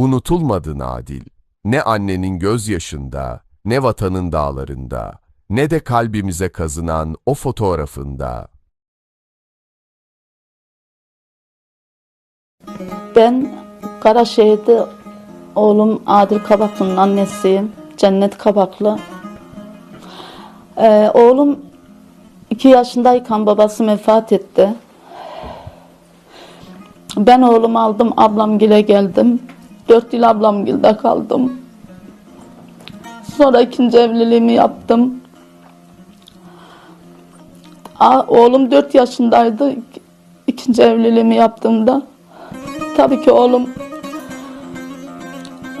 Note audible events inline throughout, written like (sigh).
Unutulmadın Adil. Ne annenin gözyaşında, ne vatanın dağlarında, ne de kalbimize kazınan o fotoğrafında. Ben Karaşehir'de oğlum Adil Kabaklı'nın annesiyim. Cennet Kabaklı. Ee, oğlum iki yaşındayken babası vefat etti. Ben oğlumu aldım, ablamgile geldim. Dört yıl ablamgilde kaldım. Sonra ikinci evliliğimi yaptım. Oğlum dört yaşındaydı ikinci evliliğimi yaptığımda. Tabii ki oğlum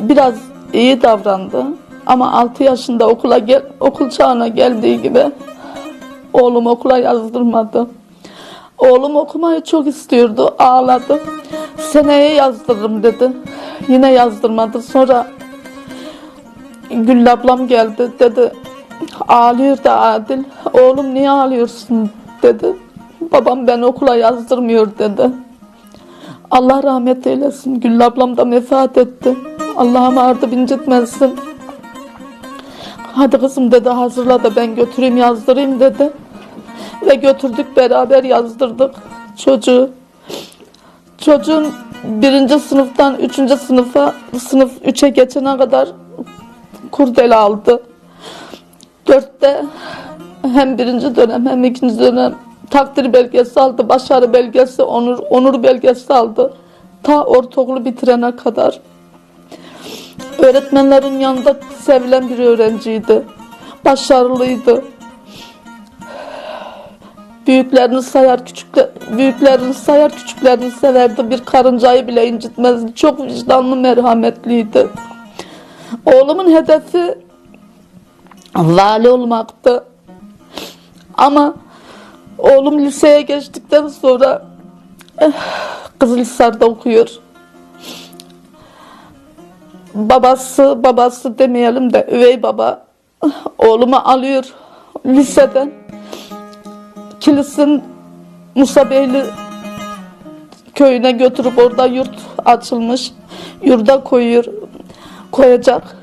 biraz iyi davrandı. Ama 6 yaşında okula gel, okul çağına geldiği gibi oğlum okula yazdırmadı. Oğlum okumayı çok istiyordu, ağladı. Seneye yazdırırım dedi. Yine yazdırmadı. Sonra Gül ablam geldi dedi. Ağlıyor da Adil. Oğlum niye ağlıyorsun dedi. Babam ben okula yazdırmıyor dedi. Allah rahmet eylesin. Güllü ablam da vefat etti. Allah'ım ardı incitmesin. Hadi kızım dedi hazırla da ben götüreyim yazdırayım dedi. Ve götürdük beraber yazdırdık çocuğu. Çocuğun birinci sınıftan üçüncü sınıfa sınıf üçe geçene kadar kurdele aldı. Dörtte hem birinci dönem hem ikinci dönem takdir belgesi aldı, başarı belgesi, onur, onur belgesi aldı. Ta ortaokulu bitirene kadar. Öğretmenlerin yanında sevilen bir öğrenciydi. Başarılıydı. Büyüklerini sayar, küçükler, büyüklerini sayar, küçüklerini severdi. Bir karıncayı bile incitmezdi. Çok vicdanlı, merhametliydi. Oğlumun hedefi vali olmaktı. Ama oğlum liseye geçtikten sonra eh, Kızılhisar'da okuyor. Babası, babası demeyelim de üvey baba eh, oğlumu alıyor liseden. Kilis'in Musa Beyli köyüne götürüp orada yurt açılmış. Yurda koyuyor, koyacak.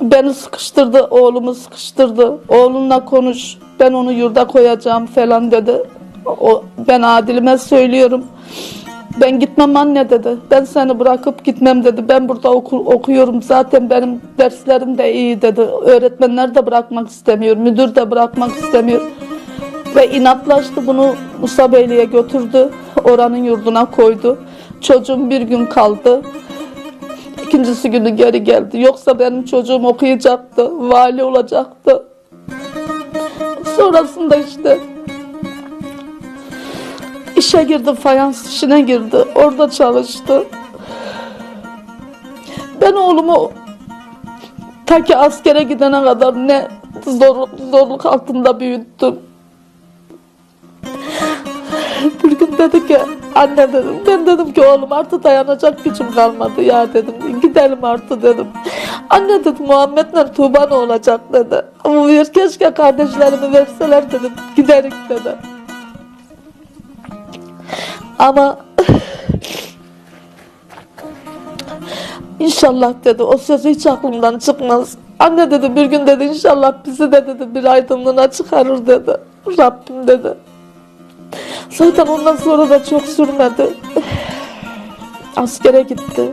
Beni sıkıştırdı, oğlumu sıkıştırdı. Oğlunla konuş, ben onu yurda koyacağım falan dedi. O, ben Adil'ime söylüyorum. Ben gitmem anne dedi. Ben seni bırakıp gitmem dedi. Ben burada oku, okuyorum. Zaten benim derslerim de iyi dedi. Öğretmenler de bırakmak istemiyor. Müdür de bırakmak istemiyor. Ve inatlaştı bunu Musa Beyli'ye götürdü. Oranın yurduna koydu. Çocuğum bir gün kaldı. İkincisi günü geri geldi. Yoksa benim çocuğum okuyacaktı. Vali olacaktı. Sonrasında işte işe girdi, fayans işine girdi. Orada çalıştı. Ben oğlumu ta ki askere gidene kadar ne zor, zorluk altında büyüttüm. Bir gün dedi ki anne dedim ben dedim ki oğlum artık dayanacak gücüm kalmadı ya dedim gidelim artık dedim. Anne dedi Muhammed'le Tuğba ne olacak dedi. Ama bir keşke kardeşlerimi verseler dedim giderik dedi. Ama İnşallah dedi o söz hiç aklımdan çıkmaz. Anne dedi bir gün dedi inşallah bizi de dedi bir aydınlığına çıkarır dedi. Rabbim dedi. Zaten ondan sonra da çok sürmedi. Askere gitti.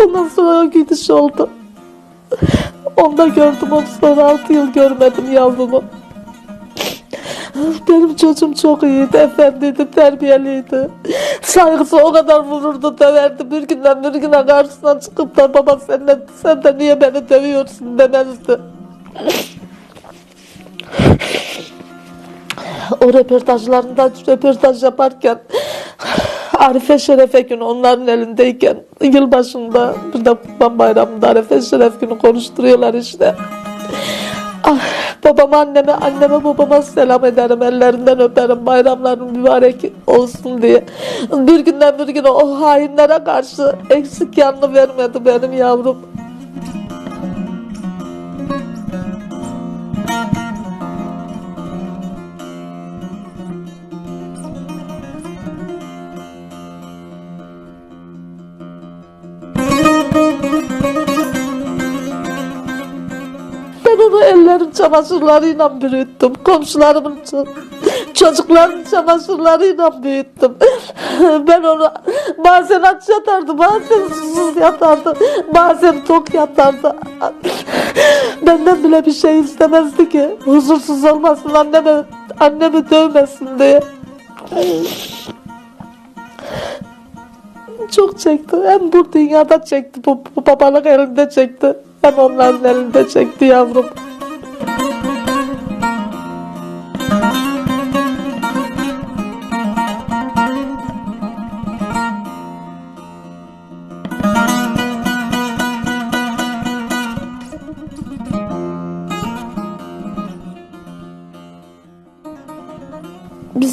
Ondan sonra gidiş oldu. Onda gördüm onu sonra altı yıl görmedim yavrumu. Benim çocuğum çok iyiydi, efendiydi, terbiyeliydi. Saygısı o kadar vururdu, döverdi. Bir günden bir güne karşısına çıkıp da baba sen de, sen de niye beni dövüyorsun demezdi. O röportajlarında röportaj yaparken Arife Şerefe günü onların elindeyken yılbaşında bir de Kurban Bayramı'nda Arife Şeref günü konuşturuyorlar işte. Ah, babama anneme anneme babama selam ederim ellerinden öperim bayramların mübarek olsun diye. Bir günden bir güne o hainlere karşı eksik yanını vermedi benim yavrum. Onu ellerin çamaşırlarıyla büyüttüm. Komşularımın ço- çocukların çamaşırlarıyla büyüttüm. Ben onu bazen aç yatardı, bazen susuz yatardı, bazen tok yatardı. Benden bile bir şey istemezdi ki. Huzursuz olmasın anneme, annemi dövmesin diye. Çok çekti. Hem bu dünyada çekti, bu, bu babalık elinde çekti. Hem onların elinde çekti yavrum.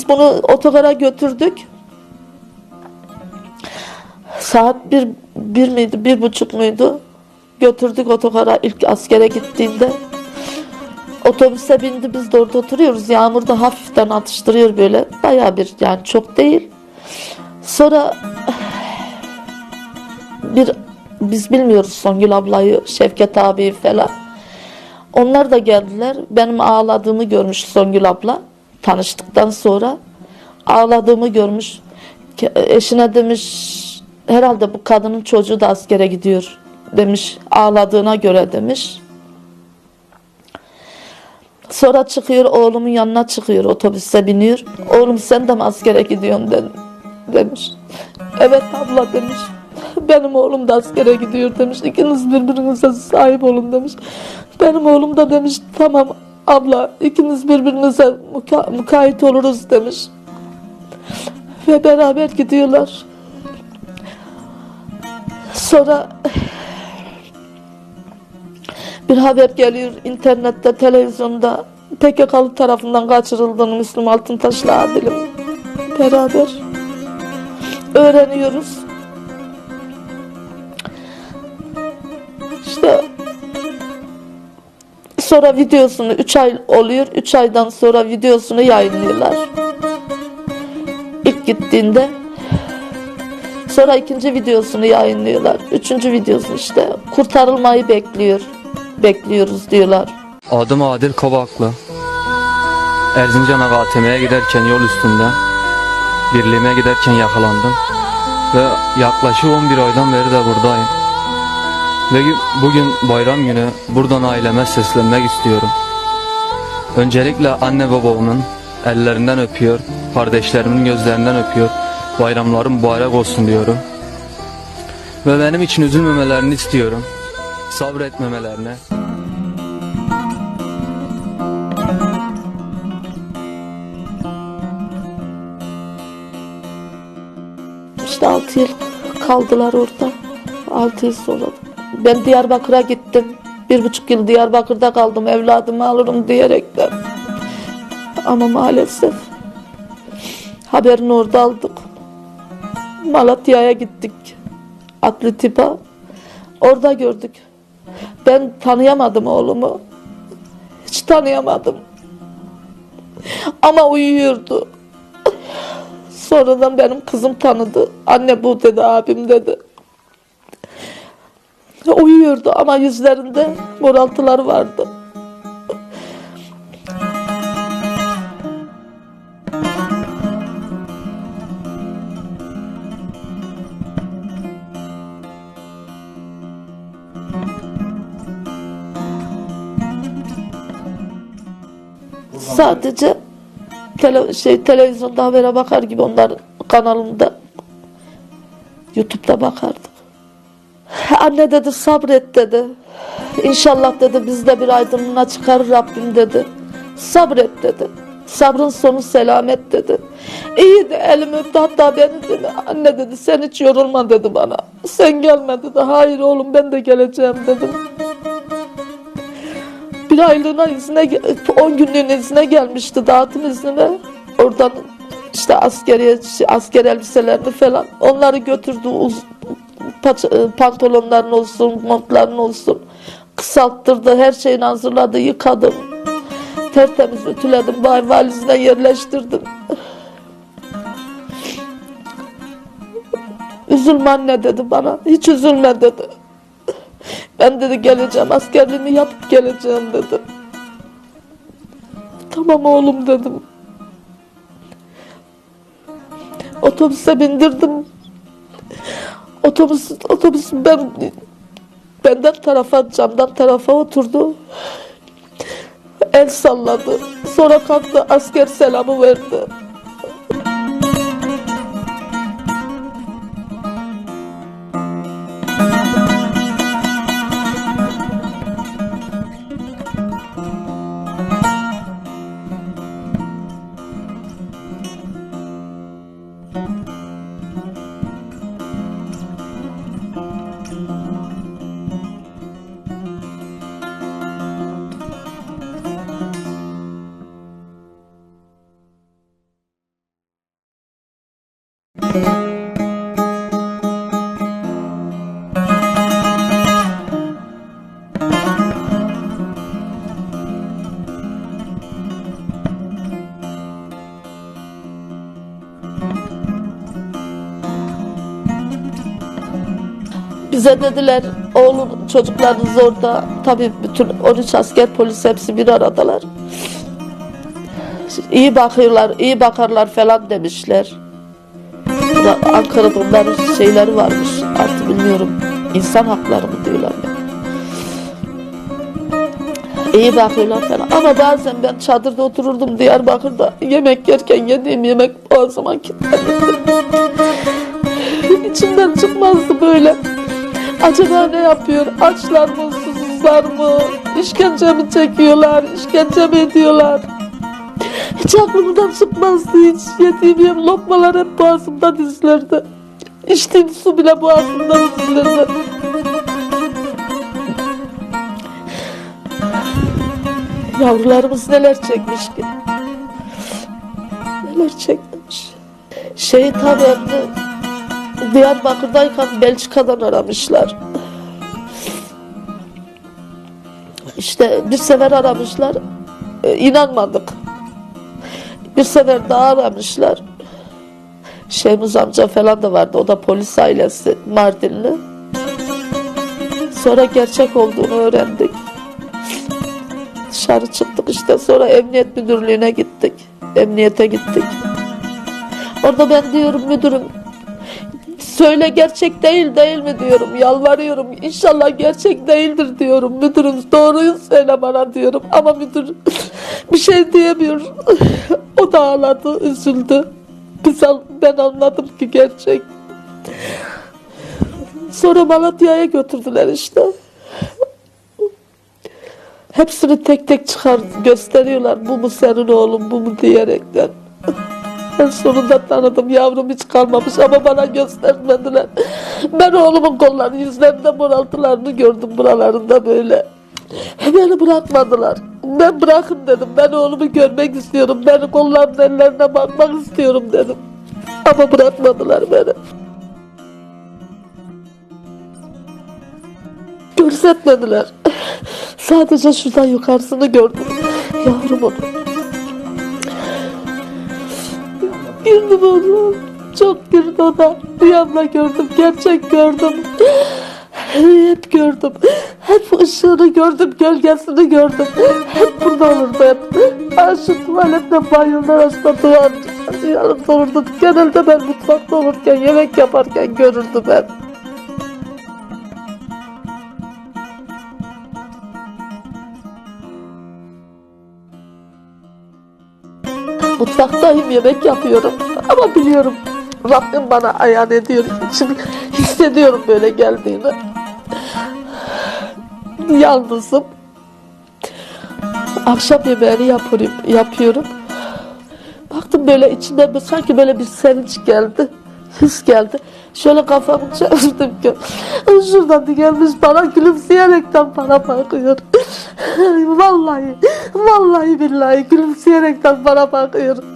Bunu otogara götürdük. Saat bir, bir miydi, bir buçuk muydu? Götürdük otogara ilk askere gittiğinde. Otobüse bindi biz de orada oturuyoruz. Yağmur da hafiften atıştırıyor böyle. Bayağı bir yani çok değil. Sonra bir biz bilmiyoruz Songül ablayı, Şevket abi falan. Onlar da geldiler. Benim ağladığımı görmüş Songül abla. Tanıştıktan sonra ağladığımı görmüş. Eşine demiş herhalde bu kadının çocuğu da askere gidiyor demiş. Ağladığına göre demiş. Sonra çıkıyor oğlumun yanına çıkıyor otobüse biniyor. Oğlum sen de mi askere gidiyorsun de- demiş. Evet abla demiş. Benim oğlum da askere gidiyor demiş. İkiniz birbirinize sahip olun demiş. Benim oğlum da demiş tamam abla ikiniz birbirinize muka- mukayyet oluruz demiş. Ve beraber gidiyorlar. Sonra bir haber geliyor internette, televizyonda PKK'lı tarafından kaçırıldığını Müslüm Altıntaş'la Adil'im beraber öğreniyoruz. Sonra videosunu 3 ay oluyor. 3 aydan sonra videosunu yayınlıyorlar. İlk gittiğinde Sonra ikinci videosunu yayınlıyorlar. Üçüncü videosu işte kurtarılmayı bekliyor. Bekliyoruz diyorlar. Adım Adil Kabaklı. Erzincan'a ATM'ye giderken yol üstünde birliğime giderken yakalandım. Ve yaklaşık 11 aydan beri de buradayım. Ve bugün bayram günü buradan aileme seslenmek istiyorum. Öncelikle anne babamın ellerinden öpüyor, kardeşlerimin gözlerinden öpüyor. Bayramları mübarek olsun diyorum. Ve benim için üzülmemelerini istiyorum. Sabretmemelerini. İşte 6 yıl kaldılar orada. 6 yıl sonra. Ben Diyarbakır'a gittim. Bir buçuk yıl Diyarbakır'da kaldım. Evladımı alırım diyerekten. Ama maalesef haberini orada aldık. Malatya'ya gittik. Adli tıpa. Orada gördük. Ben tanıyamadım oğlumu. Hiç tanıyamadım. Ama uyuyordu. Sonradan benim kızım tanıdı. Anne bu dedi, abim dedi. Uyuyordu ama yüzlerinde moraltılar vardı. Sadece tele, şey televizyonda habere bakar gibi onların kanalında YouTube'da bakardık. Anne dedi sabret dedi. İnşallah dedi biz de bir aydınlığına çıkarır Rabbim dedi. Sabret dedi. Sabrın sonu selamet dedi. İyi de elimi öptü hatta beni dedi. Anne dedi sen hiç yorulma dedi bana. Sen gelme dedi. Hayır oğlum ben de geleceğim dedim. Bir aylığına izne, 10 günlüğüne izne gelmişti dağıtım iznine. Oradan işte askeriye, asker elbiselerini falan onları götürdü. Paç, e, pantolonların olsun, montların olsun. Kısalttırdı, her şeyini hazırladı, yıkadım. Tertemiz ütüledim, vay valizine yerleştirdim. Üzülme anne dedi bana. Hiç üzülme dedi. Ben dedi geleceğim askerliğimi yapıp geleceğim dedi. Tamam oğlum dedim. Otobüse bindirdim. Otobüs otobüs ben benden tarafa camdan tarafa oturdu. El salladı. Sonra kalktı asker selamı verdi. Bize dediler oğlun çocuklarınız orada. Tabii bütün 13 asker polis hepsi bir aradalar. İyi bakıyorlar, iyi bakarlar falan demişler. Ankara'da onların şeyleri varmış. Artık bilmiyorum. İnsan hakları mı diyorlar ya. İyi bakıyorlar falan. Ama bazen ben çadırda otururdum Diyarbakır'da. Yemek yerken yediğim yemek boğazıma kilitlenirdi. İçimden çıkmazdı böyle. Acaba ne yapıyor? Açlar mı, susuzlar mı? İşkence mi çekiyorlar? İşkence mi ediyorlar? Hiç aklımdan çıkmazdı hiç. Yediğim yem lokmalar hep boğazımda dizilirdi. İçtiğim su bile boğazımda dizilirdi. Yavrularımız neler çekmiş ki. Neler çekmiş. Şehit haberini Diyarbakır'dayken Belçika'dan aramışlar. İşte bir sefer aramışlar. e, inanmadık. Bir sefer daha aramışlar. Şeyhmuz amca falan da vardı. O da polis ailesi Mardinli. Sonra gerçek olduğunu öğrendik. Dışarı çıktık işte. Sonra emniyet müdürlüğüne gittik. Emniyete gittik. Orada ben diyorum müdürüm Söyle gerçek değil değil mi diyorum. Yalvarıyorum. İnşallah gerçek değildir diyorum. Müdürüm doğruyu söyle bana diyorum. Ama müdür (laughs) bir şey diyemiyor. (laughs) o da ağladı, üzüldü. Biz, ben anladım ki gerçek. Sonra Malatya'ya götürdüler işte. Hepsini tek tek çıkar gösteriyorlar. Bu mu senin oğlun, bu mu diyerekten. Ben sonunda tanıdım yavrum hiç kalmamış ama bana göstermediler. Ben oğlumun kollarını yüzlerinde moraltılarını gördüm buralarında böyle. Beni bırakmadılar. Ben bırakın dedim. Ben oğlumu görmek istiyorum. Ben kollarının ellerine bakmak istiyorum dedim. Ama bırakmadılar beni. Görsetmediler. Sadece şuradan yukarısını gördüm. Yavrumun. Girdim onu. Çok girdi o da. Rüyamda gördüm. Gerçek gördüm. Hep gördüm. Hep ışığını gördüm. Gölgesini gördüm. Hep burada olurdu hep. Ha, şu tuvalette banyonun arasında duvar yanımda olurdu. Genelde ben mutfakta olurken, yemek yaparken görürdüm hep. Mutfaktayım yemek yapıyorum ama biliyorum Rabbim bana ayar ediyor. Şimdi hissediyorum böyle geldiğini. Yalnızım. Akşam yemeğini yapıyorum. yapıyorum. Baktım böyle içimden sanki böyle bir sevinç geldi. His geldi. Şöyle kafamı çevirdim ki şuradan gelmiş bana gülümseyerekten bana bakıyor. (laughs) vallahi, vallahi billahi gülümseyerekten bana bakıyor. (laughs)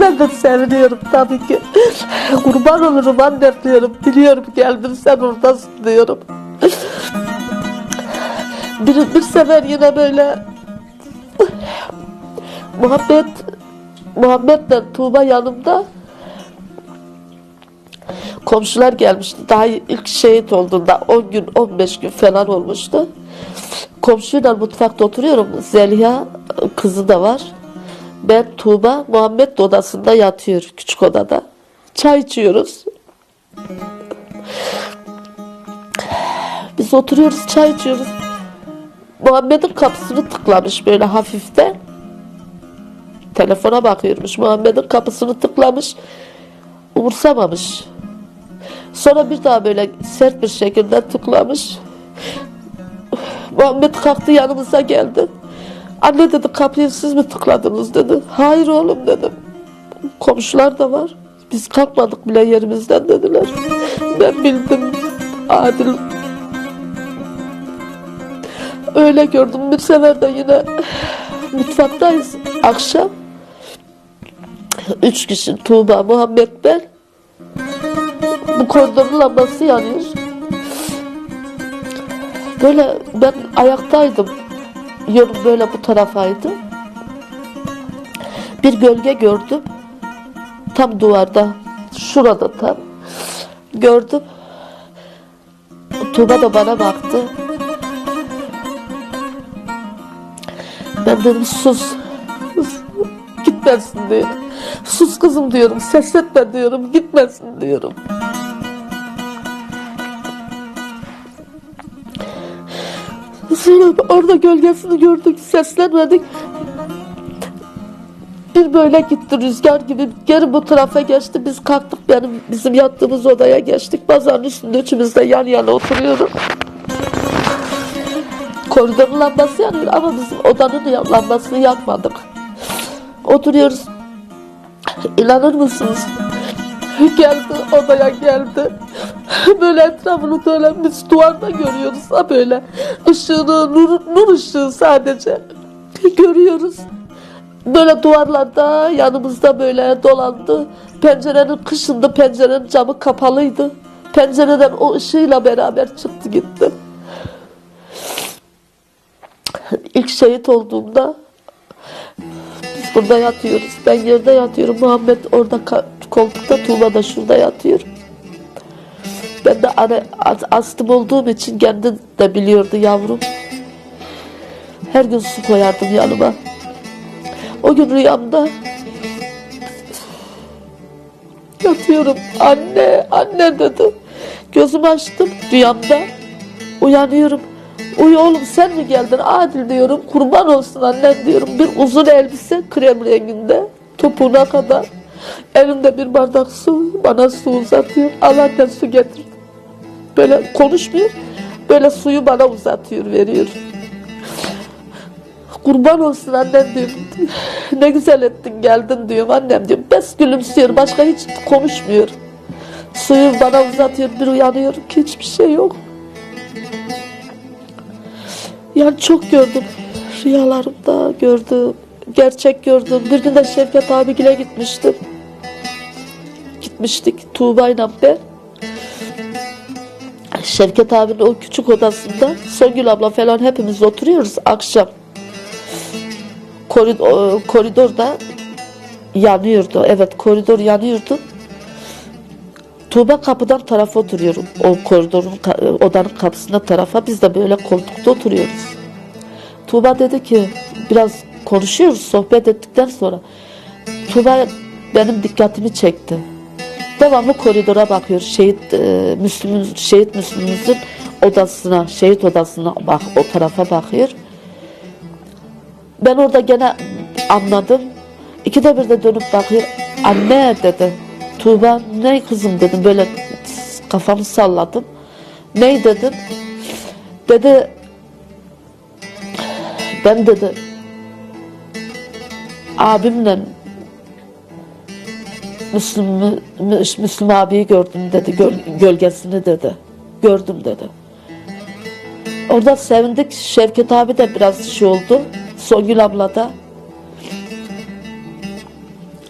Ben de seviniyorum tabii ki. Kurban olurum annem diyorum. Biliyorum geldim sen oradasın diyorum. Bir, bir sefer yine böyle Muhabbet Muhammed'le Tuğba yanımda komşular gelmişti. Daha ilk şehit olduğunda 10 gün 15 gün falan olmuştu. Komşuyla mutfakta oturuyorum. Zeliha kızı da var. Ben Tuğba Muhammed de odasında yatıyor küçük odada. Çay içiyoruz. Biz oturuyoruz çay içiyoruz. Muhammed'in kapısını tıklamış böyle hafiften. Telefona bakıyormuş. Muhammed'in kapısını tıklamış. Umursamamış. Sonra bir daha böyle sert bir şekilde tıklamış. Muhammed kalktı yanımıza geldi. Anne dedi kapıyı siz mi tıkladınız dedi. Hayır oğlum dedim. Komşular da var. Biz kalkmadık bile yerimizden dediler. Ben bildim Adil. Öyle gördüm. Bir sefer de yine mutfaktayız. Akşam. Üç kişi Tuğba, Muhammed ben. Bu koridorun lambası yanıyor. Böyle ben ayaktaydım. Yönüm böyle bu tarafaydı. Bir gölge gördüm. Tam duvarda. Şurada tam. Gördüm. Tuğba da bana baktı. Ben dedim sus. Gitmesin diyorum. Sus kızım diyorum. Ses etme diyorum. Gitmesin diyorum. Sonra orada gölgesini gördük. Seslenmedik. Bir böyle gitti rüzgar gibi geri bu tarafa geçti. Biz kalktık benim bizim yattığımız odaya geçtik. Bazanın üstünde üçümüz de yan yana oturuyoruz. Koridorun lambası yanıyor ama bizim odanın lambasını yakmadık. Oturuyoruz. İnanır mısınız? Geldi odaya geldi. (laughs) Böyle etrafını biz duvarda görüyoruz ha böyle. Işığını, nur, nur ışığı sadece. Görüyoruz. Böyle duvarlarda yanımızda böyle dolandı. Pencerenin kışında pencerenin camı kapalıydı. Pencereden o ışığıyla beraber çıktı gitti. İlk şehit olduğumda biz burada yatıyoruz. Ben yerde yatıyorum. Muhammed orada koltukta, Tuğba da şurada yatıyor. Ben de ana, as- astım olduğum için kendi de biliyordu yavrum. Her gün su koyardım yanıma. O gün rüyamda yatıyorum. Anne, anne dedi. Gözümü açtım rüyamda. Uyanıyorum. Uyu oğlum sen mi geldin? Adil diyorum. Kurban olsun annem diyorum. Bir uzun elbise krem renginde. Topuğuna kadar. Elinde bir bardak su. Bana su uzatıyor. Al anne su getir. Böyle konuşmuyor. Böyle suyu bana uzatıyor, veriyor. Kurban olsun annem diyorum. Ne güzel ettin geldin diyorum annem diyorum. Bes gülümsüyor. Başka hiç konuşmuyor. Suyu bana uzatıyor. Bir uyanıyorum ki hiçbir şey yok. Yani çok gördüm. Rüyalarımda gördüm. Gerçek gördüm. Bir gün de Şevket abigile gitmiştim. Gitmiştik Tuğba'yla ben. Şevket abinin o küçük odasında Songül abla falan hepimiz oturuyoruz akşam. Koridor, koridorda yanıyordu. Evet koridor yanıyordu. Tuğba kapıdan tarafa oturuyorum. O koridorun ka- odanın kapısına tarafa. Biz de böyle koltukta oturuyoruz. Tuğba dedi ki biraz konuşuyoruz sohbet ettikten sonra. Tuğba benim dikkatimi çekti. Devamlı koridora bakıyor. Şehit e, Müslüm'ün şehit Müslüm'ümüzün odasına, şehit odasına bak o tarafa bakıyor. Ben orada gene anladım. İkide bir de dönüp bakıyor. Anne dedi. Tuğba ne kızım dedim böyle kafamı salladım. Ne dedim? Dedi ben dedi abimle Müslüm, Mü- Müslüm abiyi gördüm dedi göl- gölgesini dedi. Gördüm dedi. Orada sevindik. Şevket abi de biraz şey oldu. Songül abla da.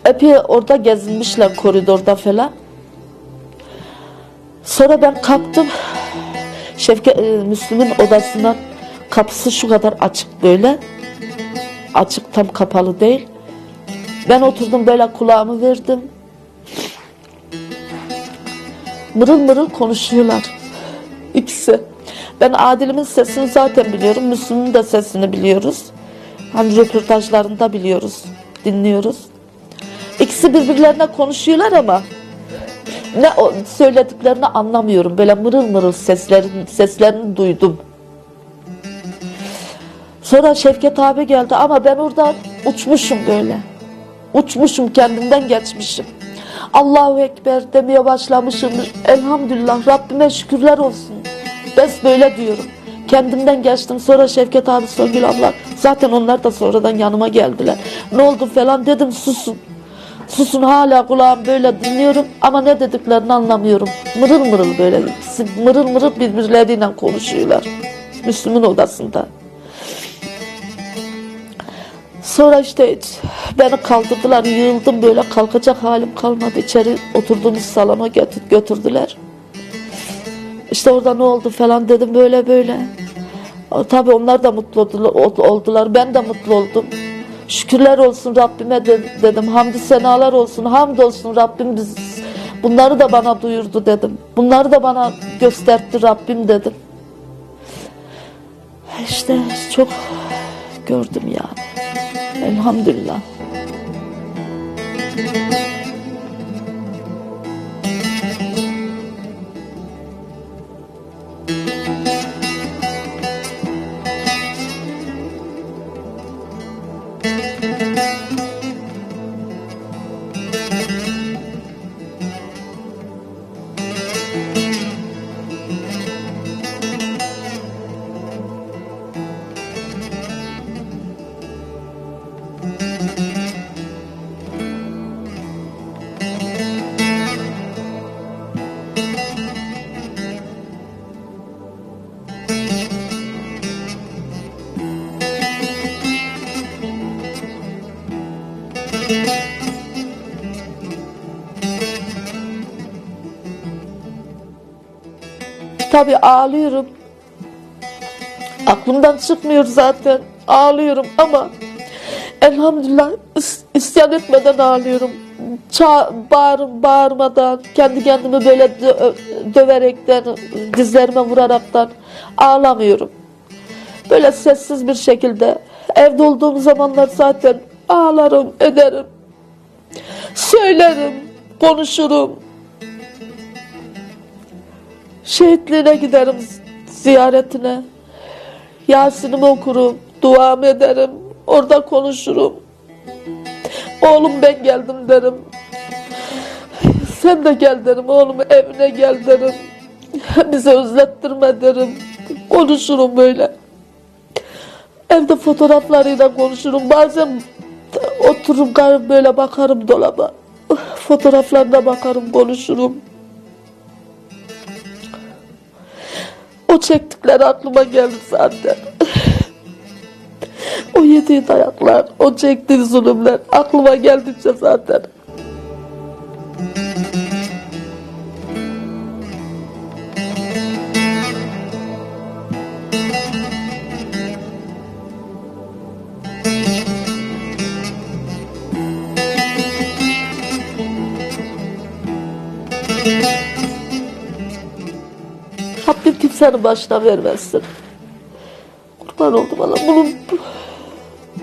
Epey orada gezinmişler koridorda falan. Sonra ben kalktım. Şevket, e, Müslüm'ün odasından kapısı şu kadar açık böyle. Açık tam kapalı değil. Ben oturdum böyle kulağımı verdim. Mırıl mırıl konuşuyorlar. İkisi. Ben Adil'imin sesini zaten biliyorum. Müslüm'ün de sesini biliyoruz. Hani röportajlarında biliyoruz. Dinliyoruz. İkisi birbirlerine konuşuyorlar ama ne o söylediklerini anlamıyorum. Böyle mırıl mırıl seslerin seslerini duydum. Sonra Şevket abi geldi ama ben orada uçmuşum böyle. Uçmuşum kendimden geçmişim. Allahu Ekber demeye başlamışım. Elhamdülillah Rabbime şükürler olsun. Ben böyle diyorum. Kendimden geçtim. Sonra Şevket abi Songül abla zaten onlar da sonradan yanıma geldiler. Ne oldu falan dedim susun. Susun hala kulağım böyle dinliyorum ama ne dediklerini anlamıyorum. Mırıl mırıl böyle mırıl mırıl birbirleriyle konuşuyorlar. Müslüm'ün odasında. Sonra işte beni kaldırdılar, yığıldım böyle kalkacak halim kalmadı. İçeri oturduğumuz salona götür, götürdüler. İşte orada ne oldu falan dedim böyle böyle. Tabii onlar da mutlu oldular. ben de mutlu oldum. Şükürler olsun Rabbime de- dedim. Hamdü senalar olsun, hamd olsun Rabbim biz bunları da bana duyurdu dedim. Bunları da bana gösterdi Rabbim dedim. İşte çok gördüm yani. Elhamdülillah. Tabii ağlıyorum. Aklımdan çıkmıyor zaten. Ağlıyorum ama elhamdülillah is- isyan etmeden ağlıyorum. Ça bağır, bağırmadan, kendi kendimi böyle dö- döverekten, dizlerime vuraraktan ağlamıyorum. Böyle sessiz bir şekilde evde olduğum zamanlar zaten ağlarım, ederim. Söylerim, konuşurum. Şehitliğine giderim ziyaretine. Yasin'imi okurum, duamı ederim, orada konuşurum. Oğlum ben geldim derim. Sen de gel derim, oğlum evine gel derim. Bizi özlettirme derim. Konuşurum böyle. Evde fotoğraflarıyla konuşurum. Bazen otururum böyle bakarım dolaba. (laughs) Fotoğraflarına bakarım, konuşurum. O çektikleri aklıma gelir zaten. (laughs) o yediği dayaklar, o çektiği zulümler aklıma geldikçe zaten. Kimsenin başına vermesin. Kurban oldum Allah. Bunun,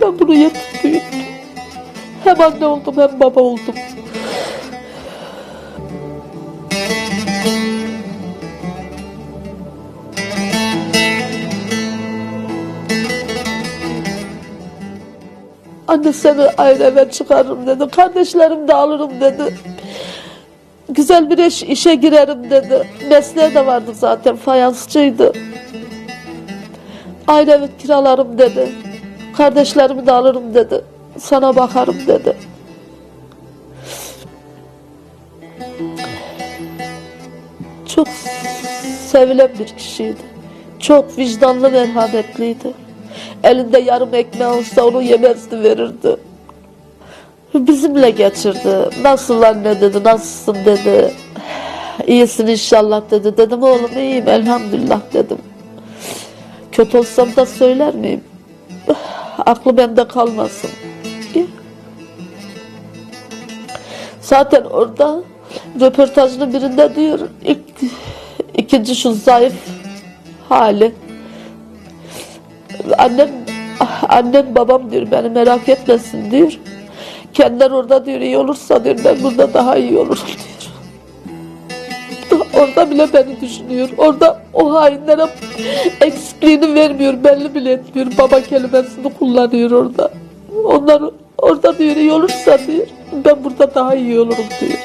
ben bunu yetim büyüttüm. Hem anne oldum hem baba oldum. Anne seni eve çıkarırım dedi. Kardeşlerim de alırım dedi. Güzel bir iş, işe girerim dedi. Mesleği de vardı zaten fayansçıydı. Ev kiralarım dedi. Kardeşlerimi de alırım dedi. Sana bakarım dedi. Çok sevilen bir kişiydi. Çok vicdanlı merhametliydi. Elinde yarım ekmeği olsa onu yemezdi verirdi. Bizimle geçirdi. Nasıl anne dedi, nasılsın dedi. İyisin inşallah dedi. Dedim oğlum iyiyim elhamdülillah dedim. Kötü olsam da söyler miyim? Aklı bende kalmasın. Zaten orada röportajının birinde diyor ilk İkinci şu zayıf hali. Annem annem babam diyor beni merak etmesin diyor. Kendiler orada diyor iyi olursa diyor ben burada daha iyi olurum diyor. Orada bile beni düşünüyor. Orada o hainlere eksikliğini vermiyor. Belli bile etmiyor. Baba kelimesini kullanıyor orada. Onlar orada diyor iyi olursa diyor. Ben burada daha iyi olurum diyor.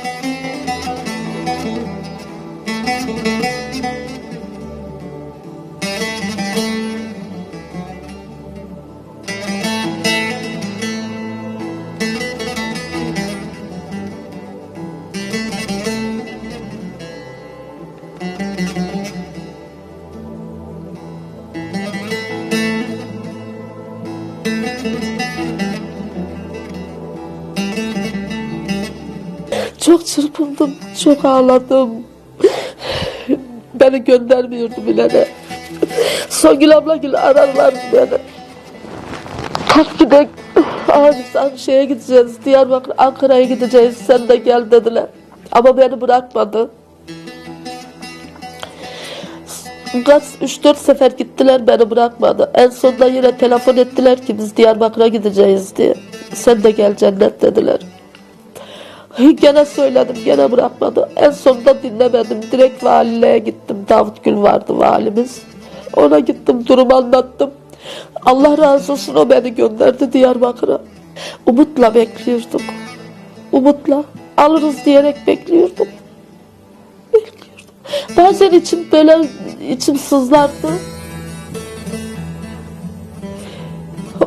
Çok çırpındım, çok ağladım. Beni göndermiyordu bile de. Songül abla gibi ararlar beni. Kalk gidelim. Abi sen şeye gideceğiz. Diyarbakır, Ankara'ya gideceğiz. Sen de gel dediler. Ama beni bırakmadı. Kaç 3-4 sefer gittiler beni bırakmadı. En sonunda yine telefon ettiler ki biz Diyarbakır'a gideceğiz diye. Sen de gel cennet dediler. (laughs) Gene söyledim gene bırakmadı. En sonunda dinlemedim. Direkt valiliğe gittim. Davut Gül vardı valimiz. Ona gittim durumu anlattım. Allah razı olsun o beni gönderdi Diyarbakır'a. Umutla bekliyorduk. Umutla. Alırız diyerek bekliyordum. Bekliyordum. Bazen içim böyle içim sızlardı.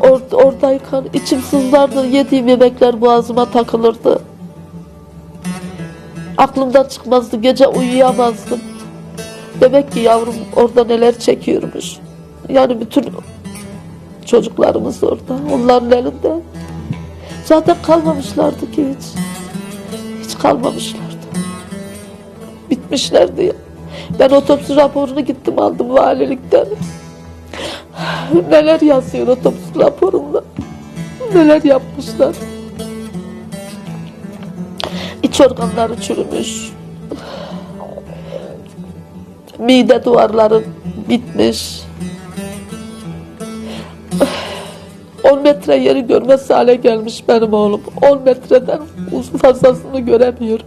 Or oradayken içim sızlardı. Yediğim yemekler boğazıma takılırdı. Aklımdan çıkmazdı. Gece uyuyamazdım. Demek ki yavrum orada neler çekiyormuş. Yani bütün çocuklarımız orada. Onların elinde. Zaten kalmamışlardı ki hiç. Hiç kalmamışlardı. Bitmişlerdi. Ben otopsi raporunu gittim aldım valilikten. Neler yazıyor otopsi raporunda. Neler yapmışlar. İç çürümüş. Mide duvarları bitmiş. 10 metre yeri görmez hale gelmiş benim oğlum. 10 metreden uzun fazlasını göremiyor.